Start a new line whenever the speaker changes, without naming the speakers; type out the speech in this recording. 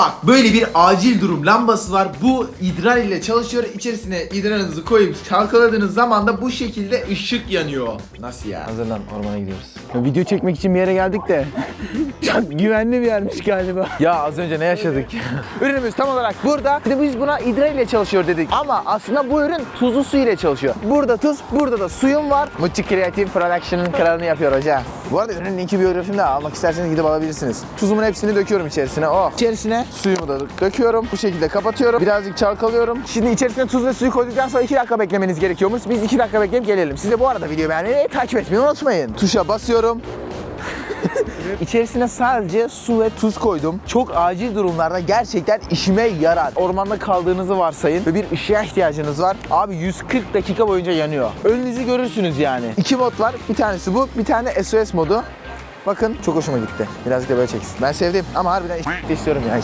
Bak böyle bir acil durum lambası var. Bu idrar ile çalışıyor. İçerisine idrarınızı koyup çalkaladığınız zaman da bu şekilde ışık yanıyor. Nasıl ya?
Hazırlan ormana gidiyoruz. Ya video çekmek için bir yere geldik de. Güvenli bir yermiş galiba. Ya az önce ne yaşadık? Ürünümüz tam olarak burada. Bir de biz buna idrar ile çalışıyor dedik. Ama aslında bu ürün tuzlu su ile çalışıyor. Burada tuz, burada da suyum var. Mucci Creative Production'ın kralını yapıyor hoca. Bu arada ürünün linki biyografimde almak isterseniz gidip alabilirsiniz. Tuzumun hepsini döküyorum içerisine. Oh. İçerisine suyumu da döküyorum. Bu şekilde kapatıyorum. Birazcık çalkalıyorum. Şimdi içerisine tuz ve suyu koyduktan sonra 2 dakika beklemeniz gerekiyormuş. Biz 2 dakika bekleyip gelelim. Siz de bu arada videoyu beğenmeyi takip etmeyi unutmayın. Tuşa basıyorum. İçerisine sadece su ve tuz koydum. Çok acil durumlarda gerçekten işime yarar. Ormanda kaldığınızı varsayın ve bir ışığa ihtiyacınız var. Abi 140 dakika boyunca yanıyor. Önünüzü görürsünüz yani. İki mod var. Bir tanesi bu, bir tane SOS modu. Bakın çok hoşuma gitti. Birazcık da böyle çeksin. Ben sevdim ama harbiden istiyorum yani.